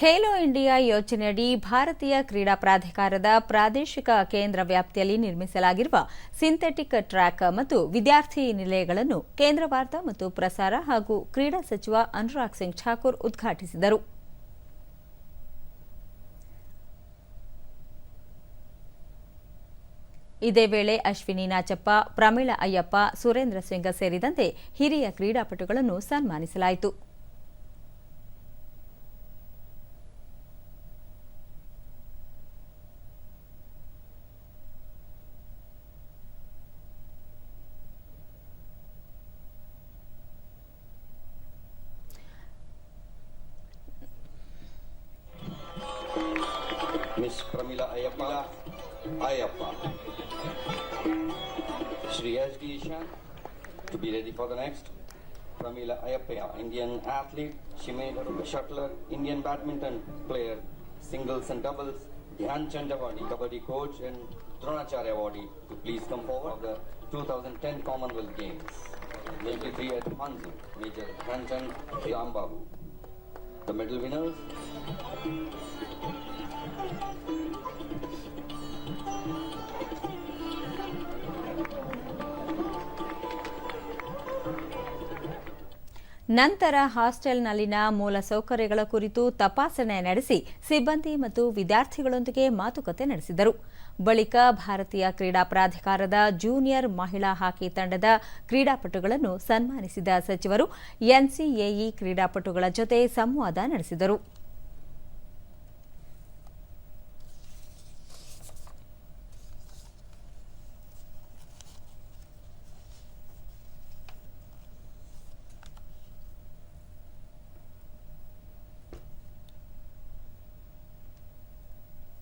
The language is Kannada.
ಖೇಲೋ ಇಂಡಿಯಾ ಯೋಜನೆಯಡಿ ಭಾರತೀಯ ಕ್ರೀಡಾ ಪ್ರಾಧಿಕಾರದ ಪ್ರಾದೇಶಿಕ ಕೇಂದ್ರ ವ್ಯಾಪ್ತಿಯಲ್ಲಿ ನಿರ್ಮಿಸಲಾಗಿರುವ ಸಿಂಥೆಟಿಕ್ ಟ್ರ್ಯಾಕ್ ಮತ್ತು ವಿದ್ಯಾರ್ಥಿ ನಿಲಯಗಳನ್ನು ಕೇಂದ್ರ ವಾರ್ತಾ ಮತ್ತು ಪ್ರಸಾರ ಹಾಗೂ ಕ್ರೀಡಾ ಸಚಿವ ಅನುರಾಗ್ ಸಿಂಗ್ ಠಾಕೂರ್ ಉದ್ಘಾಟಿಸಿದರು. ಇದೇ ವೇಳೆ ಅಶ್ವಿನಿ ನಾಚಪ್ಪ, ಪ್ರಮೀಳಾ ಅಯ್ಯಪ್ಪ, ಸುರೇಂದ್ರ ಸಿಂಗ್ ಸೇರಿದಂತೆ ಹಿರಿಯ ಕ್ರೀಡಾಪಟುಗಳನ್ನು ಸನ್ಮಾನಿಸಲಾಯಿತು. Miss Pramila Ayappa, Ayappa. Shri Ashgisha, to be ready for the next. Pramila Ayappa, Indian athlete. She made her shuttler, Indian badminton player, singles and doubles. Dhyan Chandavani, Kabaddi coach and Dronacharya body to please come forward of the 2010 Commonwealth Games. 93 at Hanzu, Major Hanchan Rambabu. The medal winners. ನಂತರ ಹಾಸ್ಟೆಲ್ನಲ್ಲಿನ ಮೂಲ ಸೌಕರ್ಯಗಳ ಕುರಿತು ತಪಾಸಣೆ ನಡೆಸಿ ಸಿಬ್ಬಂದಿ ಮತ್ತು ವಿದ್ಯಾರ್ಥಿಗಳೊಂದಿಗೆ ಮಾತುಕತೆ ನಡೆಸಿದರು. ಬಳಿಕ ಭಾರತೀಯ ಕ್ರೀಡಾ ಪ್ರಾಧಿಕಾರದ ಜೂನಿಯರ್ ಮಹಿಳಾ ಹಾಕಿ ತಂಡದ ಕ್ರೀಡಾಪಟುಗಳನ್ನು ಸನ್ಮಾನಿಸಿದ ಸಚಿವರು ಎನ್ಸಿಎಇ ಕ್ರೀಡಾಪಟುಗಳ ಜೊತೆ ಸಂವಾದ ನಡೆಸಿದರು.